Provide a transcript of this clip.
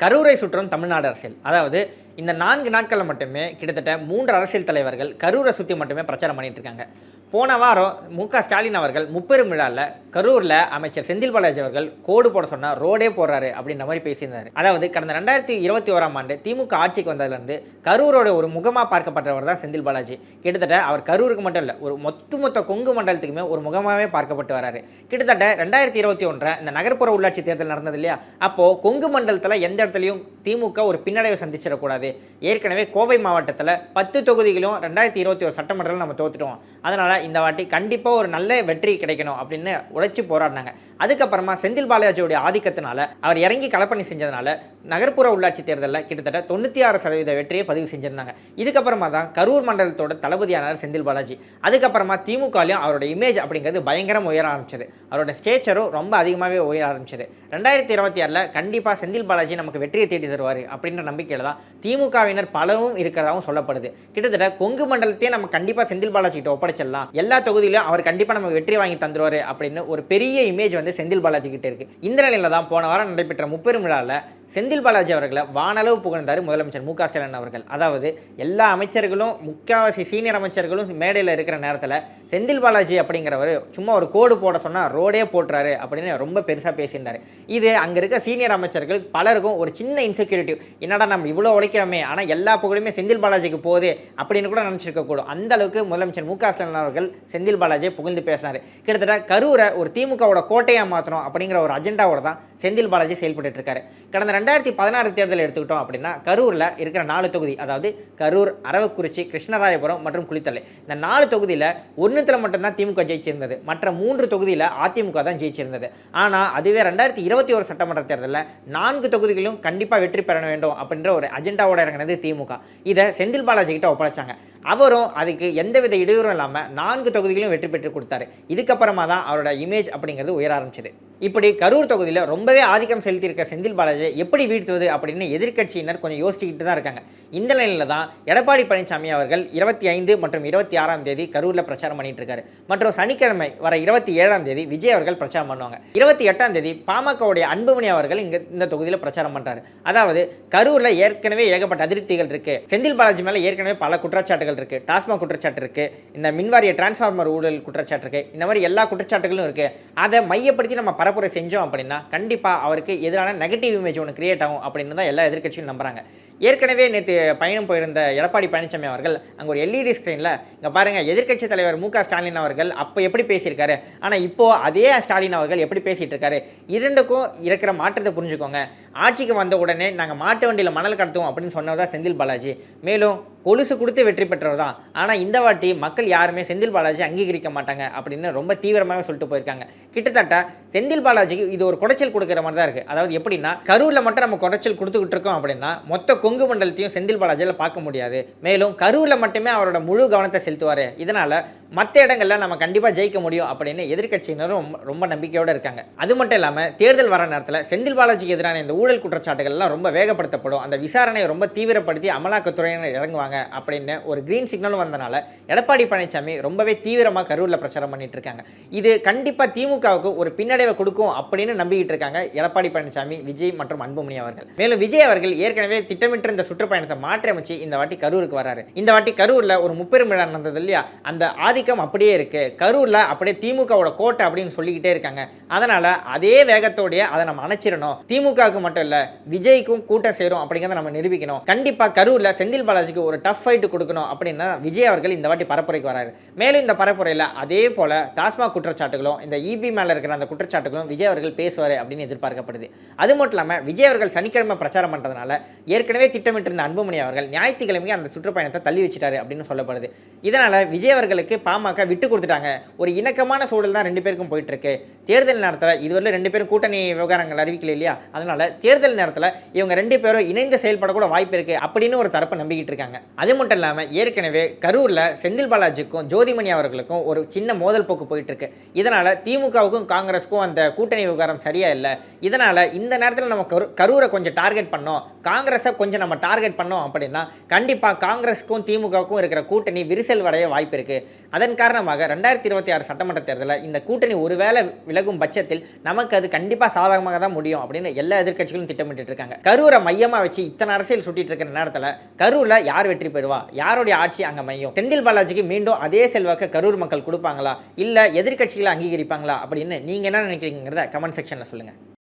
கரூரை சுற்றும் தமிழ்நாடு அரசியல். அதாவது இந்த நான்கு நாட்களில் மட்டுமே கிட்டத்தட்ட மூன்று அரசியல் தலைவர்கள் கரூரை சுற்றி மட்டுமே பிரச்சாரம் பண்ணிட்டு இருக்காங்க. போன வாரம் மு க ஸ்டாலின் அவர்கள் முப்பெரும் விழாவில் கரூரில் அமைச்சர் செந்தில் பாலாஜி அவர்கள் கோடு போட சொன்னால் ரோடே போடுறாரு அப்படின்ற மாதிரி பேசியிருந்தார். அதாவது கடந்த ரெண்டாயிரத்தி இருபத்தி ஓராம் ஆண்டு திமுக ஆட்சிக்கு வந்ததுலேருந்து கரூரோட ஒரு முகமாக பார்க்கப்பட்டவர் தான் செந்தில் பாலாஜி. கிட்டத்தட்ட அவர் கரூருக்கு மட்டும் இல்லை ஒரு மொத்த மொத்த கொங்கு மண்டலத்துக்குமே ஒரு முகமாகவே பார்க்கப்பட்டு வராரு. கிட்டத்தட்ட ரெண்டாயிரத்தி இருபத்தி ஒன்றை இந்த நகர்ப்புற உள்ளாட்சி தேர்தல் நடந்தது இல்லையா? அப்போது கொங்கு மண்டலத்தில் எந்த இடத்துலையும் திமுக ஒரு பின்னடைவை சந்திச்சிடக்கூடாது. ஏற்கனவே கோவை மாவட்டத்தில் பத்து தொகுதிகளும் ரெண்டாயிரத்தி இருபத்தி ஒரு சட்டமன்றத்தில் நம்ம தோத்துட்டோம். அதனால் இந்த வாட்டி கண்டிப்பாக ஒரு நல்ல வெற்றி கிடைக்கணும் அப்படின்னு உழைச்சி போராடினாங்க. அதுக்கப்புறமா செந்தில் பாலாஜியோடைய ஆதிக்கத்தினால அவர் இறங்கி களப்பணி செஞ்சதுனால நகர்ப்புற உள்ளாட்சி தேர்தலில் கிட்டத்தட்ட தொண்ணூற்றி ஆறு சதவீத வெற்றியை பதிவு செஞ்சிருந்தாங்க. இதுக்கப்புறமா தான் கரூர் மண்டலத்தோட தளபதியானார் செந்தில் பாலாஜி. அதுக்கப்புறமா திமுகலையும் அவரோட இமேஜ் அப்படிங்கிறது பயங்கரம் உயர ஆரம்பிச்சது. அவரோட ஸ்டேச்சரும் ரொம்ப அதிகமாகவே உயர ஆரம்பிச்சது. ரெண்டாயிரத்தி இருபத்தி ஆறில் கண்டிப்பாக செந்தில் பாலாஜி நமக்கு வெற்றியை தேடி தருவார் அப்படின்ற நம்பிக்கையில் தான் திமுகவினர் பலவும் இருக்கிறதாகவும் சொல்லப்படுது. கிட்டத்தட்ட கொங்கு மண்டலத்தையே நம்ம கண்டிப்பாக செந்தில் பாலாஜி கிட்ட ஒப்படைச்சிடலாம். எல்லா தொகுதியிலும் அவர் கண்டிப்பாக நமக்கு வெற்றி வாங்கி தந்துருவார் அப்படின்னு ஒரு பெரிய இமேஜ் வந்து செந்தில் பாலாஜி கிட்ட இருக்கு. இந்த நிலையில தான் போன வாரம் நடைபெற்ற முப்பெரும் விழாவில் செந்தில் பாலாஜி அவர்களை வானளவு புகழ்ந்தார் முதலமைச்சர் மு க ஸ்டாலின் அவர்கள். அதாவது எல்லா அமைச்சர்களும் முக்கால்வாசி சீனியர் அமைச்சர்களும் மேடையில் இருக்கிற நேரத்தில் செந்தில் பாலாஜி அப்படிங்கிறவர் சும்மா ஒரு கோடு போட சொன்னால் ரோடே போட்டுறாரு அப்படின்னு ரொம்ப பெருசாக பேசியிருந்தார். இது அங்கே இருக்க சீனியர் அமைச்சர்கள் பலருக்கும் ஒரு சின்ன இன்செக்யூரிட்டி என்னடா நம்ம இவ்வளோ உழைக்கிறோமே ஆனால் எல்லா புகழுமே செந்தில் பாலாஜிக்கு போகுது அப்படின்னு கூட நினச்சிருக்கக்கூடும் அந்தளவுக்கு அந்த அளவுக்கு முதலமைச்சர் மு க ஸ்டாலின் அவர்கள் செந்தில் பாலாஜியை புகழ்ந்து பேசினார். கிட்டத்தட்ட கரூரை ஒரு திமுகவோட கோட்டையாக மாற்றணும் அப்படிங்கிற ஒரு அஜெண்டாவோட தான் செந்தில் பாலாஜி செயல்பட்டு இருக்காரு. கடந்த ரெண்டாயிரத்தி பதினாறு தேர்தல் எடுத்துக்கிட்டோம் அப்படின்னா கரூரில் இருக்கிற நாலு தொகுதி அதாவது கரூர் அரவக்குறிச்சி கிருஷ்ணராயபுரம் மற்றும் குளித்தலை. இந்த நாலு தொகுதியில் ஒன்று ஒன்றுத்தில் மட்டும்தான் திமுக ஜெயிச்சிருந்தது. மற்ற மூன்று தொகுதியில் அதிமுக தான் ஜெயிச்சிருந்தது. ஆனால் அதுவே ரெண்டாயிரத்தி இருபத்தி ஒரு சட்டமன்ற தேர்தலில் நான்கு தொகுதிகளும் கண்டிப்பாக வெற்றி பெற வேண்டும் அப்படின்ற ஒரு அஜெண்டாவோட இறங்கினது திமுக. இதை செந்தில் பாலாஜி கிட்ட ஒப்படைச்சாங்க. அவரும் அதுக்கு எந்தவித இடையூறும் இல்லாமல் நான்கு தொகுதிகளும் வெற்றி பெற்று கொடுத்தாரு. இதுக்கப்புறமா தான் அவரோட இமேஜ் அப்படிங்கிறது உயர ஆரம்பிச்சது. இப்படி கரூர் தொகுதியில் ரொம்பவே ஆதிக்கம் செலுத்தியிருக்க செந்தில் பாலாஜி எப்படி வீழ்த்துவது அப்படின்னு எதிர்க்கட்சியினர் கொஞ்சம் யோசிச்சுக்கிட்டு தான் இருக்காங்க. இந்த நிலையில் தான் எடப்பாடி பழனிசாமி அவர்கள் இருபத்தி ஐந்து மற்றும் இருபத்தி ஆறாம் தேதி கரூரில் பிரச்சாரம் பண்ணிட்டு இருக்காரு மற்றும் சனிக்கிழமை வர இருபத்தி ஏழாம் தேதி விஜய் அவர்கள் பிரச்சாரம் பண்ணுவாங்க. இருபத்தி எட்டாம் தேதி பாமகவுடைய அன்புமணி அவர்கள் இங்க இந்த தொகுதியில் பிரச்சாரம் பண்றாரு. அதாவது கரூரில் ஏற்கனவே ஏகப்பட்ட அதிருப்திகள் இருக்கு. செந்தில் பாலாஜி மேலே ஏற்கனவே பல குற்றச்சாட்டுகள் இருக்கு. டாஸ்மாக் குற்றச்சாட்டு இருக்கு. இந்த மின்வாரிய டிரான்ஸ்ஃபார்மர் ஊழல் குற்றச்சாட்டு இருக்கு. இந்த மாதிரி எல்லா குற்றச்சாட்டுகளும் இருக்கு. அதை மையப்படுத்தி நம்ம பரப்புரை செஞ்சோம் அப்படின்னா கண்டிப்பா அவருக்கு எதிரான நெகட்டிவ் இமேஜ் ஒன்று கிரியேட் ஆகும் அப்படின்னு தான் எல்லா எதிர்க்கட்சியும் நம்புறாங்க. ஏற்கனவே நேற்று பயணம் போயிருந்த எடப்பாடி பழனிசாமி அவர்கள் அங்கே ஒரு எல்இடி ஸ்க்ரீனில் இங்கே பாருங்கள் எதிர்க்கட்சி தலைவர் மு க ஸ்டாலின் அவர்கள் அப்போ எப்படி பேசியிருக்காரு ஆனால் இப்போது அதே ஸ்டாலின் அவர்கள் எப்படி பேசிகிட்டு இருக்காரு இரண்டுக்கும் இருக்கிற மாற்றத்தை புரிஞ்சுக்கோங்க. ஆட்சிக்கு வந்த உடனே நாங்கள் மாட்டு வண்டியில் மணல் கடத்துவோம் அப்படின்னு சொன்னவர் தான் செந்தில் பாலாஜி. மேலும் கொலுசு கொடுத்து வெற்றி பெற்றவர் தான். ஆனால் இந்த வாட்டி மக்கள் யாருமே செந்தில் பாலாஜி அங்கீகரிக்க மாட்டாங்க அப்படின்னு ரொம்ப தீவிரமாக சொல்லிட்டு போயிருக்காங்க. கிட்டத்தட்ட செந்தில் பாலாஜிக்கு இது ஒரு குடைச்சல் கொடுக்குற மாதிரி தான் இருக்குது அதாவது எப்படின்னா கரூரில் மட்டும் நம்ம குடைச்சல் கொடுத்துக்கிட்டு இருக்கோம் அப்படின்னா மொத்த கொங்கு மண்டலத்தையும் செந்தில் பாலாஜியில் பார்க்க முடியாது. மேலும் கரூரில் மட்டுமே அவரோட முழு கவனத்தை செலுத்துவார். இதனால் மற்ற இடங்களில் நம்ம கண்டிப்பாக ஜெயிக்க முடியும் அப்படின்னு எதிர்கட்சியினரும் ரொம்ப- ரொம்ப நம்பிக்கையோடு இருக்காங்க. அது மட்டும் இல்லாமல் தேர்தல் வர நேரத்தில் செந்தில் பாலாஜிக்கு எதிரான இந்த ஊழல் குற்றச்சாட்டுகள்லாம் ரொம்ப வேகப்படுத்தப்படும். அந்த விசாரணையை ரொம்ப தீவிரப்படுத்தி அமலாக்கத்துறையினர் இறங்குவாங்க அப்படின்னு ஒரு கிரீன் சிக்னலும் வந்தனால எடப்பாடி பழனிசாமி ரொம்பவே தீவிரமாக கரூரில் பிரச்சாரம் பண்ணிட்டு இருக்காங்க. இது கண்டிப்பாக திமுகவுக்கு ஒரு பின்னடைவை கொடுக்கும் அப்படின்னு நம்பிக்கிட்டு இருக்காங்க எடப்பாடி பழனிசாமி விஜய் மற்றும் அன்புமணி அவர்கள். மேலும் விஜய் அவர்கள் ஏற்கனவே திட்டமிட்டிருந்த இந்த சுற்றுப்பயணத்தை மாற்றி அமைச்சு இந்த வாட்டி கரூருக்கு வராரு. இந்த வாட்டி கரூரில் ஒரு முப்பெரும் விழா நடந்தது இல்லையா? அந்த ஆதிக்கம் அப்படியே இருக்கு. கரூரில் அப்படியே திமுகவோட கோட்டை அப்படின்னு சொல்லிக்கிட்டே இருக்காங்க. அதனால் அதே வேகத்தோடைய அதை நம்ம அணைச்சிடணும். திமுகவுக்கு மட்டும் இல்லை விஜய்க்கும் கூட்டம் சேரும் அப்படிங்கிறத நம்ம நிரூபிக்கணும். கண்டிப்பாக கரூரில் செந்தில் பாலாஜிக்கு ஒரு டஃப் ஃபைட்டு கொடுக்கணும் அப்படின்னா விஜய் அவர்கள் இந்த வாட்டி பரப்புரைக்கு வராரு. மேலும் இந்த பரப்புரையில் அதே போல் டாஸ்மாக் குற்றச்சாட்டுகளும் இந்த இபி மேலே இருக்கிற அந்த குற்றச்சாட்டுகளும் விஜய் அவர்கள் பேசுவார் அப்படின்னு எதிர்பார்க்கப்படுது. அது மட்டும் இல்லாமல் விஜய் அவர்கள் சனிக்கிழமை பிரச்சாரம் பண்ணுறதுனால ஏற்கனவே திட்டமிட்டிருந்த அன்புமணி அவர்கள் ஞாயிற்றுக்கிழமையே அந்த சுற்றுப்பயணத்தை தள்ளி வச்சிட்டாரு அப்படின்னு சொல்லப்படுது. இதனால் விஜய் அவர்களுக்கு பாமக விட்டு கொடுத்துட்டாங்க. ஒரு இணக்கமான சூழல் தான் ரெண்டு பேருக்கும் போயிட்டு இருக்கு தேர்தல் நேரத்தில் இதுவரை ரெண்டு பேரும் கூட்டணி விவகாரங்கள் அறிவிக்கல இல்லையா? அதனால தேர்தல் நேரத்தில் இவங்க ரெண்டு பேரும் இணைந்து செயல்படக்கூட வாய்ப்பு இருக்கு அப்படின்னு ஒரு தரப்பை நம்பிக்கிட்டு இருக்காங்க. அது மட்டும் இல்லாமல் ஏற்கனவே கரூரில் செந்தில் பாலாஜிக்கும் ஜோதிமணி அவர்களுக்கும் ஒரு சின்ன மோதல் போக்கு போயிட்டு இருக்கு இதனால திமுகவுக்கும் காங்கிரஸுக்கும் அந்த கூட்டணி விவகாரம் சரியா இல்லை. இதனால இந்த நேரத்தில் நம்ம கரு கரூரை கொஞ்சம் டார்கெட் பண்ணோம். காங்கிரஸை கொஞ்சம் நம்ம டார்கெட் பண்ணோம் அப்படின்னா கண்டிப்பாக காங்கிரஸுக்கும் திமுகவுக்கும் இருக்கிற கூட்டணி விரிசல் வடைய வாய்ப்பு இருக்கு. அதன் காரணமாக ரெண்டாயிரத்தி இருபத்தி ஆறு சட்டமன்ற தேர்தலில் இந்த கூட்டணி ஒருவேளை விலகும் பட்சத்தில் நமக்கு அது கண்டிப்பாக சாதகமாக தான் முடியும் அப்படின்னு எல்லா எதிர்கட்சிகளும் திட்டமிட்டு இருக்காங்க. கரூரை மையமாக வச்சு இத்தனை அரசியல் சுட்டிட்டு இருக்கிற நேரத்தில் கரூரில் யார் வெற்றி பெறுவா? யாருடைய ஆட்சி அங்கே மையம் செந்தில் பாலாஜிக்கு மீண்டும் அதே செல்வாக்க கரூர் மக்கள் கொடுப்பாங்களா? இல்லை எதிர்கட்சிகளை அங்கீகரிப்பாங்களா? அப்படின்னு நீங்கள் என்ன நினைக்கிறீங்கிறத கமெண்ட் செக்ஷனில் சொல்லுங்கள்